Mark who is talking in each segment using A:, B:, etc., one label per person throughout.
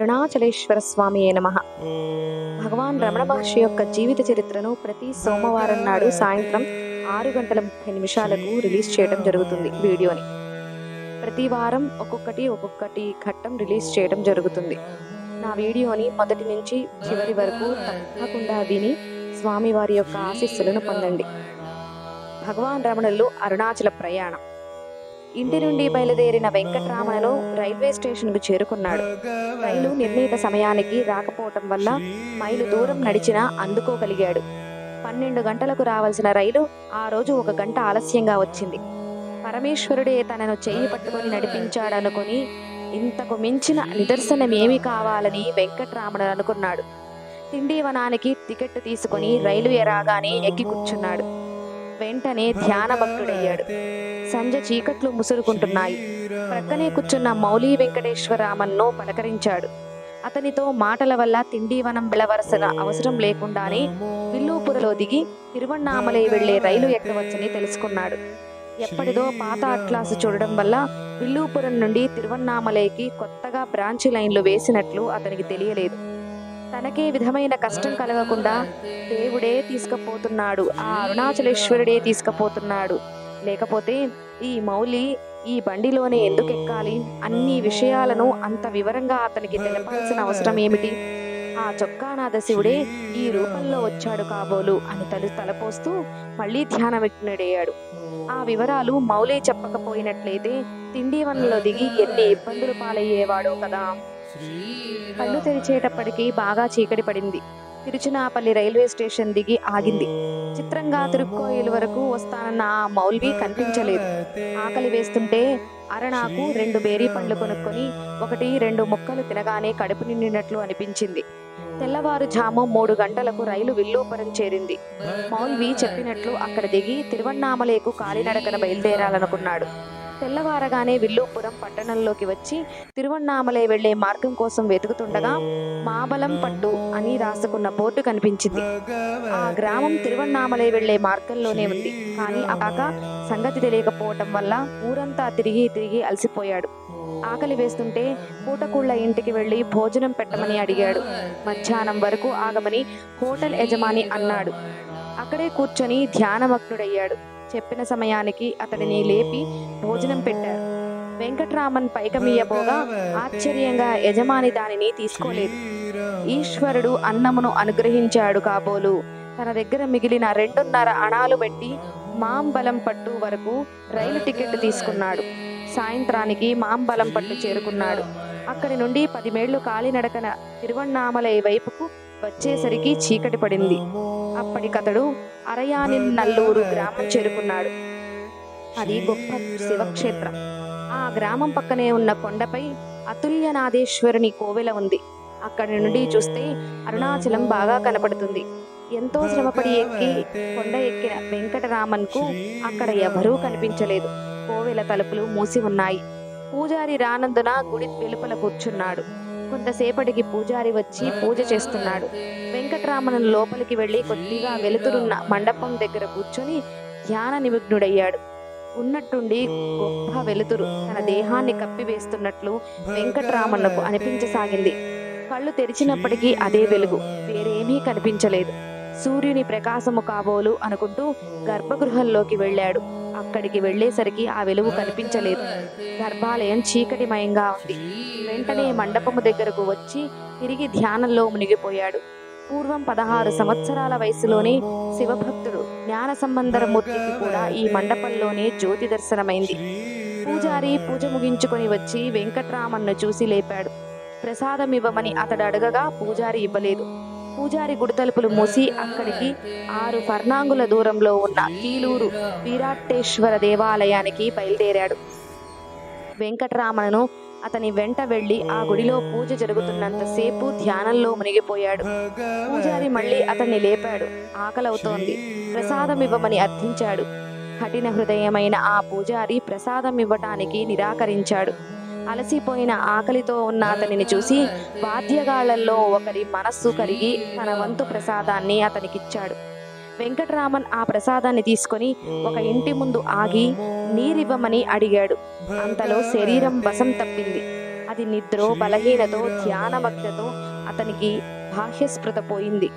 A: అరుణాచలేశ్వర స్వామి నమ. భగవాన్ రమణ మహర్షి యొక్క జీవిత చరిత్రను ప్రతి సోమవారం నాడు సాయంత్రం ఆరు గంటల ముప్పై నిమిషాలకు రిలీజ్ చేయడం జరుగుతుంది వీడియోని. ప్రతి వారం ఒక్కొక్కటి ఒక్కొక్కటి ఘట్టం రిలీజ్ చేయడం జరుగుతుంది. నా వీడియోని మొదటి నుంచి చివరి వరకు తప్పకుండా విని స్వామివారి యొక్క ఆశీస్సులను పొందండి. భగవాన్ రమణులు అరుణాచల ప్రయాణం. ఇంటి నుండి బయలుదేరిన వెంకట్రామణను రైల్వే స్టేషన్కు చేరుకున్నాడు. రైలు నిర్ణీత సమయానికి రాకపోవటం వల్ల మైలు దూరం నడిచినా అందుకోగలిగాడు. పన్నెండు గంటలకు రావాల్సిన రైలు ఆ రోజు ఒక గంట ఆలస్యంగా వచ్చింది. పరమేశ్వరుడే తనను చెయ్యి పట్టుకొని నడిపించాడనుకొని ఇంతకు మించిన నిదర్శనం ఏమి కావాలని వెంకట్రామణుడు అనుకున్నాడు. తిండివనానికి టికెట్ తీసుకొని రైలు ఎరాగానే ఎక్కి కూర్చున్నాడు. వెంటనే ధ్యాన భక్తుడయ్యాడు. సంజ చీకట్లు ముసురుకుంటున్నాయి. ప్రక్కనే కూర్చున్న మౌలి వెంకటేశ్వరరామన్ను పలకరించాడు. అతనితో మాటల వల్ల తిండివనం వెళ్ళవలసిన అవసరం లేకుండానే విల్లూపురలో దిగి తిరువన్నామలై వెళ్ళే రైలు ఎక్కవచ్చని తెలుసుకున్నాడు. ఎప్పటిదో పాత అట్లాసు చూడడం వల్ల విల్లూపురం నుండి తిరువన్నామలైకి కొత్తగా బ్రాంచ్ లైన్లు వేసినట్లు అతనికి తెలియలేదు. తనకే విధమైన కష్టం కలగకుండా దేవుడే తీసుకుపోతున్నాడు. ఆ అరుణాచలేశ్వరుడే తీసుకుపోతున్నాడు. లేకపోతే ఈ మౌలి ఈ బండిలోనే ఎందుకు ఎక్కాలి? అన్ని విషయాలను అంత వివరంగా అతనికి తెలపాల్సిన అవసరం ఏమిటి? ఆ చొక్కానాథ శివుడే ఈ రూపంలో వచ్చాడు కాబోలు అని తలు తలపోస్తూ మళ్ళీ ధ్యానమిట్నడయ్యాడు ఆ వివరాలు మౌలే చెప్పకపోయినట్లయితే తిండివనంలో దిగి ఎన్ని ఇబ్బందులు పాలయ్యేవాడో కదా! కళ్ళు తెరిచేటప్పటికి బాగా చీకటి పడింది. తిరుచునాపల్లి రైల్వే స్టేషన్ దిగి ఆగింది. చిత్రంగా తిరుక్కోయిల్ వరకు వస్తానన్న ఆ మౌల్వి కనిపించలేదు. ఆకలి వేస్తుంటే అరణాకు రెండు బేరీ పండ్లు కొనుక్కొని ఒకటి రెండు ముక్కలు తినగానే కడుపు నిండినట్లు అనిపించింది. తెల్లవారుజాము మూడు గంటలకు రైలు విల్లూపురం చేరింది. మౌల్వి చెప్పినట్లు అక్కడ దిగి తిరువన్నామలేకు కాలినడకన బయలుదేరాలనుకున్నాడు. తెల్లవారగానే విల్లుపురం పట్టణంలోకి వచ్చి తిరువన్నామలై వెళ్ళే మార్గం కోసం వెతుకుతుండగా మాబలం పట్టు అని రాసుకున్న బోర్డు కనిపించింది. ఆ గ్రామం తిరువన్నామలై వెళ్ళే మార్గంలోనే ఉంది. కానీ అపాక సంగతి తెలియకపోవటం వల్ల ఊరంతా తిరిగి తిరిగి అలసిపోయాడు. ఆకలి వేస్తుంటే పూటకూళ్ళ ఇంటికి వెళ్ళి భోజనం పెట్టమని అడిగాడు. మధ్యాహ్నం వరకు ఆగమని హోటల్ యజమాని అన్నాడు. అక్కడే కూర్చొని ధ్యానమగ్నుడయ్యాడు. చెప్పిన సమయానికి అతడిని లేపి భోజనం పెట్టారు. వెంకట్రామన్ పైకమీయబోగా ఆశ్చర్యంగా యజమాని దానిని తీసుకోలేదు. ఈశ్వరుడు అన్నమును అనుగ్రహించాడు కాబోలు. తన దగ్గర మిగిలిన రెండున్నర అణాలు పెట్టి మాంబలం పట్టు వరకు రైలు టికెట్ తీసుకున్నాడు. సాయంత్రానికి మాంబలం పట్టు చేరుకున్నాడు. అక్కడి నుండి పది మేళ్ళు కాలినడకన తిరువన్నామలై వైపుకు వచ్చేసరికి చీకటి పడింది. అప్పటికతడు అరయాని నల్లూరు గ్రామం చేరుకున్నాడు. అది గొప్ప శివక్షేత్రం. ఆ గ్రామం పక్కనే ఉన్న కొండపై అతుల్యనాథేశ్వరుని కోవెల ఉంది. అక్కడి నుండి చూస్తే అరుణాచలం బాగా కనపడుతుంది. ఎంతో శ్రమపడి ఎక్కి కొండ ఎక్కిన వెంకటరామన్కు అక్కడ ఎవరూ కనిపించలేదు. కోవెల తలుపులు మూసి ఉన్నాయి. పూజారి రానందున గుడి వెలుపల కూర్చున్నాడు. కొంతసేపటికి పూజారి వచ్చి పూజ చేస్తున్నాడు. వెంకటరామన్ లోపలికి వెళ్ళి కొద్దిగా వెలుతురున్న మండపం దగ్గర కూర్చొని ధ్యాన నిమగ్నుడయ్యాడు. ఉన్నట్టుండి గొప్ప వెలుతురు తన దేహాన్ని కప్పివేస్తున్నట్లు వెంకటరామన్నకు అనిపించసాగింది. కళ్ళు తెరిచినప్పటికీ అదే వెలుగు వేరేమీ కనిపించలేదు. సూర్యుని ప్రకాశము కాబోలు అనుకుంటూ గర్భగృహంలోకి వెళ్ళాడు. అక్కడికి వెళ్ళేసరికి ఆ వెలుగు కనిపించలేదు. గర్భాలయం చీకటిమయంగా ఉంది. వెంటనే మండపము దగ్గరకు వచ్చి తిరిగి ధ్యానంలో మునిగిపోయాడు. పూర్వం పదహారు సంవత్సరాల వయసులోనే శివభక్తుడు జ్ఞాన సంబంధరమూర్తికి కూడా ఈ మండపంలోనే జ్యోతి దర్శనమైంది. పూజారి పూజ ముగించుకొని వచ్చి వెంకట్రామన్ను చూసి లేపాడు. ప్రసాదం ఇవ్వమని అతడు అడగగా పూజారి ఇవ్వలేదు. పూజారి గుడితలుపులు మూసి అక్కడికి ఆరు ఫర్నాంగుల దూరంలో ఉన్న కీలూరు వీరాటేశ్వర దేవాలయానికి బయలుదేరాడు. వెంకటరామను అతని వెంట వెళ్ళి ఆ గుడిలో పూజ జరుగుతున్నంతసేపు ధ్యానంలో మునిగిపోయాడు. పూజారి మళ్ళీ అతన్ని లేపాడు. ఆకలవుతోంది. ప్రసాదం ఇవ్వమని అర్థించాడు. కఠిన హృదయమైన ఆ పూజారి ప్రసాదం ఇవ్వటానికి నిరాకరించాడు. అలసిపోయిన ఆకలితో ఉన్న అతనిని చూసి వాద్యగాళ్ళలో ఒకరి మనస్సు కరిగి తన వంతు ప్రసాదాన్ని అతనికిచ్చాడు. వెంకటరామన్ ఆ ప్రసాదాన్ని తీసుకొని ఒక ఇంటి ముందు ఆగి నీరివ్వమని అడిగాడు. అంతలో శరీరం వశం తప్పింది. అది నిద్రో బలహీనతో ధ్యానమగ్నతో అతనికి బాహ్యస్పృత పోయింది.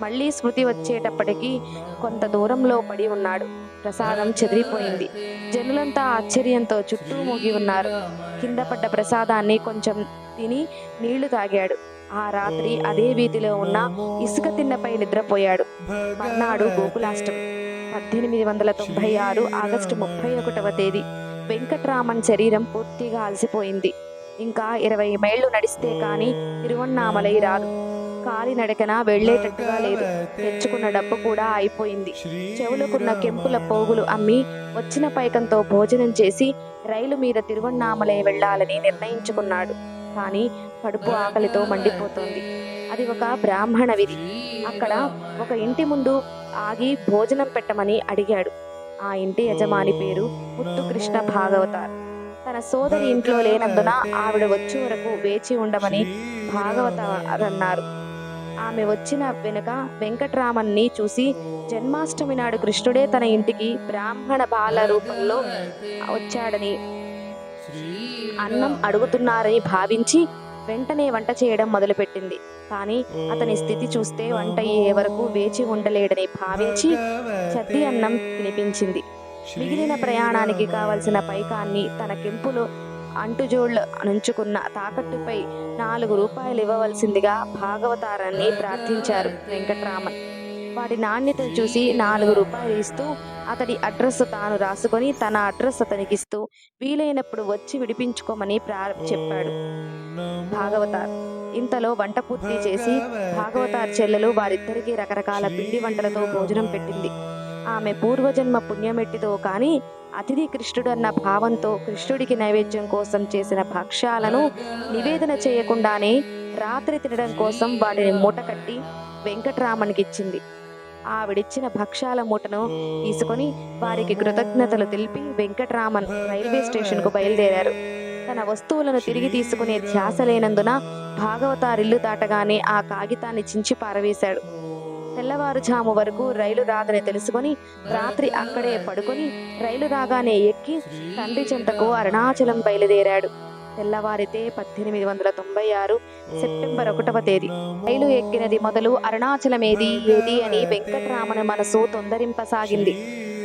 A: మళ్ళీ స్మృతి వచ్చేటప్పటికీ కొంత దూరంలో పడి ఉన్నాడు. ప్రసాదం చెదిరిపోయింది. జనులంతా ఆశ్చర్యంతో చుట్టూ మూగి ఉన్నారు. కింద పడ్డ ప్రసాదాన్ని కొంచెం తిని నీళ్ళు తాగాడు. ఆ రాత్రి అదే వీధిలో ఉన్న ఇసుక తిన్నపై నిద్రపోయాడు. మర్నాడు గోకులాష్టమి పద్దెనిమిది వందల తొంభై ఆరు ఆగస్టు ముప్పై ఒకటవ తేదీ. వెంకట్రామన్ శరీరం పూర్తిగా అలసిపోయింది. ఇంకా ఇరవై మైళ్ళు నడిస్తే కానీ తిరువన్నామలై రాదు. కాలినడకన వెళ్ళేటట్టుగా లేదు. తెచ్చుకున్న డబ్బు కూడా అయిపోయింది. చెవులకున్న కెంపుల పోగులు అమ్మి వచ్చిన పైకంతో భోజనం చేసి రైలు మీద తిరువన్నామలై వెళ్ళాలని నిర్ణయించుకున్నాడు. కానీ కడుపు ఆకలితో మండిపోతుంది. అది ఒక బ్రాహ్మణ విధి. అక్కడ ఒక ఇంటి ముందు ఆగి భోజనం పెట్టమని అడిగాడు. ఆ ఇంటి యజమాని పేరు ముత్తుకృష్ణ భాగవతార్. తన సోదరి ఇంట్లో లేనందున ఆవిడ వచ్చే వరకు వేచి ఉండమని భాగవతార్ అన్నారు. ఆమె వచ్చిన వెనుక వెంకట్రామన్ని చూసి జన్మాష్టమి నాడు కృష్ణుడే తన ఇంటికి బ్రాహ్మణ బాల రూపంలో వచ్చాడని అన్నం అడుగుతున్నారని భావించి వెంటనే వంట చేయడం మొదలుపెట్టింది. కానీ అతని స్థితి చూస్తే వంట అయ్యే వరకు వేచి ఉండలేడని భావించి చద్ది అన్నం తినిపించింది. మిగిలిన ప్రయాణానికి కావలసిన పైకాన్ని తన కెంపులో అంటుజోళ్ళు నుంచుకున్న తాకట్టుపై నాలుగు రూపాయలు ఇవ్వవలసిందిగా భాగవతారాన్ని ప్రార్థించారు వెంకట్రామన్. వాటి నాణ్యతను చూసి నాలుగు రూపాయలు ఇస్తూ అతడి అడ్రస్ తాను రాసుకొని తన అడ్రస్ అతనికి ఇస్తూ వీలైనప్పుడు వచ్చి విడిపించుకోమని చెప్పాడు. భాగవతార్ ఇంతలో వంట పూర్తి చేసి భాగవతార్ చెల్లెలు వారిద్దరికీ రకరకాల పిండి వంటలతో భోజనం పెట్టింది. ఆమె పూర్వజన్మ పుణ్యమెట్టితో కానీ అతిథి కృష్ణుడు అన్న భావంతో కృష్ణుడికి నైవేద్యం కోసం చేసిన భక్ష్యాలను నివేదన చేయకుండానే రాత్రి తినడం కోసం వాటిని మూటకట్టి వెంకటరామన్కి ఇచ్చింది ఆవిడిచ్చిన భక్ష్యాల మూటను తీసుకొని వారికి కృతజ్ఞతలు తెలిపి వెంకట్రామన్ రైల్వే స్టేషన్కు బయలుదేరారు. తన వస్తువులను తిరిగి తీసుకునే ధ్యాస లేనందున భాగవతారిల్లు దాటగానే ఆ కాగితాన్ని చించి పారవేశాడు. తెల్లవారుజాము వరకు రైలు రాదని తెలుసుకొని రాత్రి అక్కడే పడుకొని రైలు రాగానే ఎక్కి తండ్రి చెంతకు అరుణాచలం బయలుదేరాడు. తెల్లవారితే పద్దెనిమిది వందల తొంభై ఆరు సెప్టెంబర్ ఒకటవ తేదీ. రైలు ఎక్కినది మొదలు అరుణాచలం ఏది ఏది అని వెంకటరామన మనసు తొందరింపసాగింది.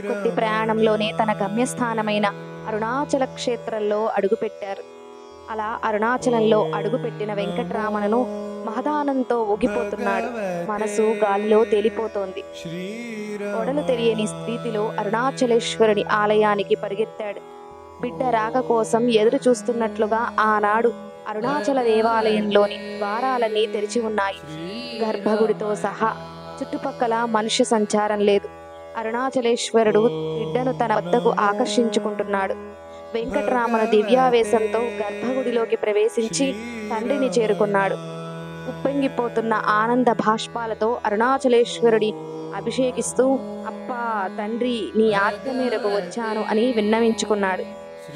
A: కొద్ది ప్రయాణంలోనే తన గమ్యస్థానమైన అరుణాచల క్షేత్రంలో అడుగుపెట్టారు. అలా అరుణాచలంలో అడుగుపెట్టిన వెంకటరామణను మహదానంతో ఊగిపోతున్నాడు. మనసు గాలిలో తేలిపోతోంది. ఒడలు తెలియని స్థితిలో అరుణాచలేశ్వరుని ఆలయానికి పరిగెత్తాడు. బిడ్డ రాక కోసం ఎదురు చూస్తున్నట్లుగా ఆనాడు అరుణాచల దేవాలయంలోని ద్వారాలన్నీ తెరిచి ఉన్నాయి. గర్భగుడితో సహా చుట్టుపక్కల మనుష్య సంచారం లేదు. అరుణాచలేశ్వరుడు బిడ్డను తన వద్దకు ఆకర్షించుకుంటున్నాడు. వెంకటరామను దివ్యావేశంతో గర్భగుడిలోకి ప్రవేశించి తండ్రిని చేరుకున్నాడు. ఉప్పొంగిపోతున్న ఆనంద భాష్పాలతో అరుణాచలేశ్వరుడి అభిషేకిస్తూ అప్పా తండ్రి నీ ఆజ్ఞ మేరకు వచ్చాను అని విన్నవించుకున్నాడు.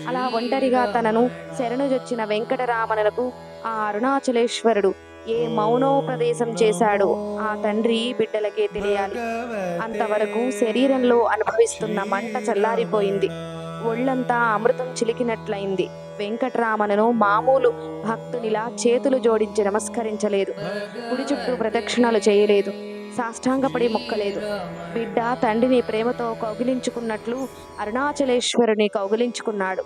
A: అలా ఒంటరిగా తనను శరణుజొచ్చిన వెంకటరామణులకు ఆ అరుణాచలేశ్వరుడు ఏ మౌనోపదేశం చేశాడో ఆ తండ్రి బిడ్డలకే తెలియాలి. అంతవరకు శరీరంలో అనుభవిస్తున్న మంట చల్లారిపోయింది. ఒళ్ళంతా అమృతం చిలికినట్లయింది. వెంకటరామనను మామూలు భక్తునిలా చేతులు జోడించి నమస్కరించలేదు. గుడి చుట్టూ ప్రదక్షిణలు చేయలేదు. సాష్టాంగపడి మొక్కలేదు. బిడ్డ తండ్రిని ప్రేమతో కౌగిలించుకున్నట్లు అరుణాచలేశ్వరుని కౌగిలించుకున్నాడు.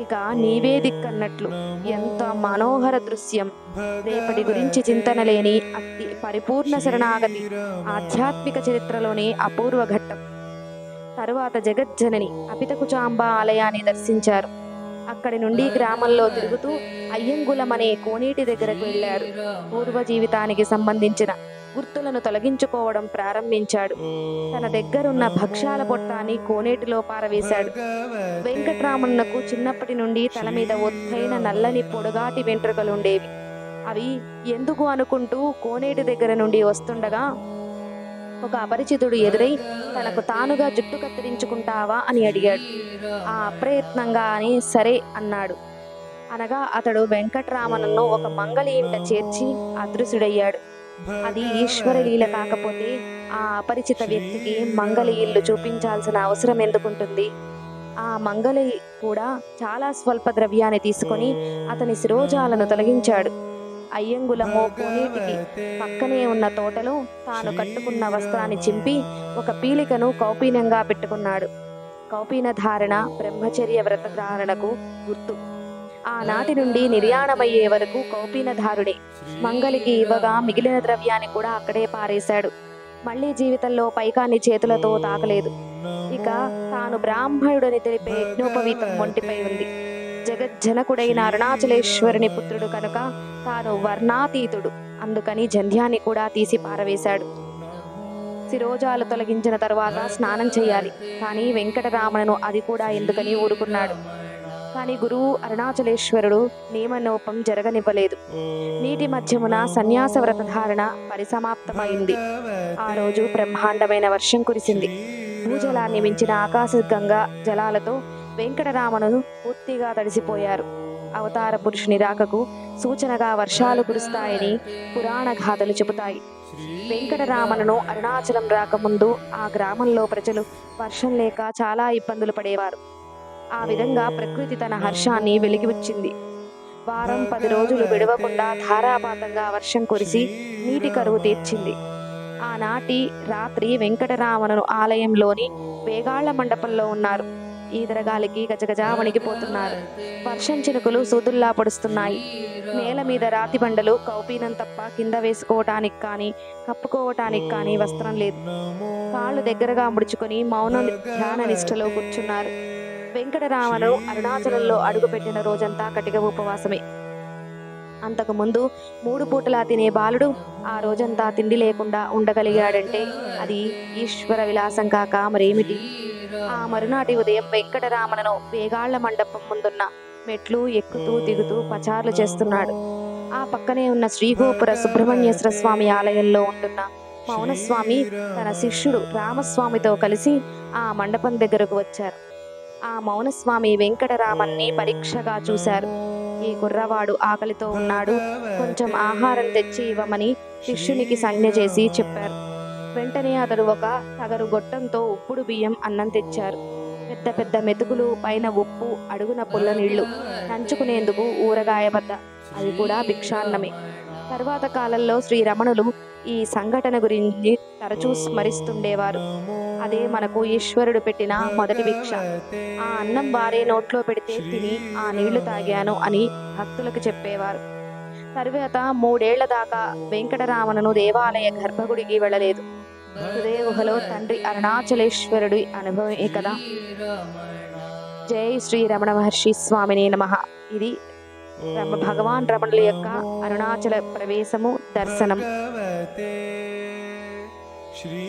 A: ఇక నీవే దిక్కన్నట్లు. ఎంత మనోహర దృశ్యం. రేపటి గురించి చింతన లేని అతి పరిపూర్ణ శరణాగతి. ఆధ్యాత్మిక చరిత్రలోని అపూర్వ ఘట్టం. తరువాత జగజ్జనని అపితకుచాంబ ఆలయాన్ని దర్శించారు. అక్కడి నుండి గ్రామంలో తిరుగుతూ అయ్యంగులం అనే కోనేటి దగ్గరకు వెళ్ళారు. పూర్వ జీవితానికి సంబంధించిన గుర్తులను తొలగించుకోవడం ప్రారంభించాడు. తన దగ్గరున్న భక్ష్యాల పొట్టాన్ని కోనేటిలో పారవేశాడు. వెంకట్రామన్నకు చిన్నప్పటి నుండి తల మీద ఒత్తైన నల్లని పొడుగాటి వెంట్రుకలుండేవి. అవి ఎందుకు అనుకుంటూ కోనేటి దగ్గర నుండి వస్తుండగా ఒక అపరిచితుడు ఎదురై తనకు తానుగా జుట్టు కత్తిరించుకుంటావా అని అడిగాడు. ఆ అప్రయత్నంగా అని సరే అన్నాడు. అనగా అతడు వెంకట్రామనను ఒక మంగళి ఇంట చేర్చి అదృశ్యుడయ్యాడు. అది ఈశ్వర లీల కాకపోతే ఆ అపరిచిత వ్యక్తికి మంగళి ఇల్లు చూపించాల్సిన అవసరం ఎందుకుంటుంది? ఆ మంగలి కూడా చాలా స్వల్ప ద్రవ్యాన్ని తీసుకొని అతని శిరోజాలను తొలగించాడు. అయ్యంగులమో కోనేటికి పక్కనే ఉన్న తోటలో తాను కట్టుకున్న వస్త్రాన్ని చింపి ఒక పీలికను కౌపీనంగా పెట్టుకున్నాడు. కౌపీన ధారణ బ్రహ్మచర్య వ్రత ధారణకు గుర్తు. ఆనాటి నుండి నిర్యాణమయ్యే వరకు కౌపీనధారుడే మంగలికి ఇవ్వగా మిగిలిన ద్రవ్యాన్ని కూడా అక్కడే పారేశాడు. మళ్ళీ జీవితంలో పైకాన్ని చేతులతో తాకలేదు. ఇక తాను బ్రాహ్మణుడని తెలిపే యజ్ఞోపవీతం ఒంటిపై ఉంది. జగజ్జనకుడైన అరుణాచలేశ్వరుని పుత్రుడు కనుక తాను వర్ణాతీతుడు. అందుకని జంధ్యాన్ని కూడా తీసి పారవేశాడు. శిరోజాలు తొలగించిన తరువాత స్నానం చేయాలి. కానీ వెంకటరామణను అది కూడా ఎందుకని ఊరుకున్నాడు. కానీ గురువు అరుణాచలేశ్వరుడు నియమనోపం జరగనివ్వలేదు. నీటి మధ్యమున సన్యాస వ్రత ధారణ పరిసమాప్తమైంది. ఆ రోజు బ్రహ్మాండమైన వర్షం కురిసింది. భూజలాన్ని మించిన ఆకాశగంగా జలాలతో వెంకటరామను పూర్తిగా తడిసిపోయారు. అవతార పురుషుని రాకకు సూచనగా వర్షాలు కురుస్తాయని పురాణ గాథలు చెబుతాయి. వెంకటరామను అరుణాచలం రాకముందు ఆ గ్రామంలో ప్రజలు వర్షం లేక చాలా ఇబ్బందులు పడేవారు. ఆ విధంగా ప్రకృతి తన హర్షాన్ని వెలిగివచ్చింది. వారం పది రోజులు విడవకుండా ధారాపాతంగా వర్షం కురిసి నీటి కరువు తీర్చింది. ఆనాటి రాత్రి వెంకటరామను ఆలయంలోని వేగాళ్ళ మండపంలో ఉన్నారు. ఈదరగాలికి గజగజా వణిగిపోతున్నారు. వర్షం చినుకులు సూదుల్లా పడుస్తున్నాయి. నేల మీద రాతి బండలు కౌపీనం తప్ప కింద వేసుకోవటానికి కానీ కప్పుకోవటానికి కానీ వస్త్రం లేదు. కాళ్ళు దగ్గరగా ముడుచుకొని మౌన ధ్యాన నిష్ఠలో కూర్చున్నారు. వెంకటరామను అరుణాచలంలో అడుగుపెట్టిన రోజంతా కటిక ఉపవాసమే. అంతకుముందు మూడు పూటలా తినే బాలుడు ఆ రోజంతా తిండి లేకుండా ఉండగలిగాడంటే అది ఈశ్వర విలాసం కాక మరేమిటి? ఆ మరునాటి ఉదయం వెంకటరామనను వేగాళ్ళ మండపం ముందున్న మెట్లు ఎక్కుతూ దిగుతూ పచార్లు చేస్తున్నాడు. ఆ పక్కనే ఉన్న శ్రీగోపుర సుబ్రహ్మణ్యేశ్వర స్వామి ఆలయంలో ఉంటున్న మౌనస్వామి తన శిష్యుడు రామస్వామితో కలిసి ఆ మండపం దగ్గరకు వచ్చారు. ఆ మౌనస్వామి వెంకటరామన్ని పరీక్షగా చూశారు. ఈ కుర్రవాడు ఆకలితో ఉన్నాడు. కొంచెం ఆహారం తెచ్చి ఇవ్వమని శిష్యునికి సంజ్ఞ చేసి చెప్పారు. వెంటనే అతడు ఒక తగరు గొట్టంతో ఉప్పుడు బియ్యం అన్నం తెచ్చారు. పెద్ద పెద్ద మెతుకులు పైన ఉప్పు అడుగున పుల్ల నీళ్ళు నంచుకునేందుకు ఊరగాయ వద్ద. అది కూడా భిక్షాన్నమే. తర్వాత కాలంలో శ్రీ రమణులు ఈ సంఘటన గురించి తరచూ స్మరిస్తుండేవారు. అదే మనకు ఈశ్వరుడు పెట్టిన మొదటి భిక్ష. ఆ అన్నం వారే నోట్లో పెడితే తిని ఆ నీళ్ళు తాగాను అని భక్తులకు చెప్పేవారు. తరువాత మూడేళ్ళ దాకా వెంకటరామణను దేవాలయ గర్భగుడికి వెళ్ళలేదు. హృదయ గుహలో తండ్రి అరుణాచలేశ్వరుడి అనుభవమే కదా? జై శ్రీ రమణ మహర్షి స్వామిని నమః. ఇది రమ భగవాన్ రమణుల యొక్క అరుణాచల ప్రవేశము దర్శనం.
B: శ్రీ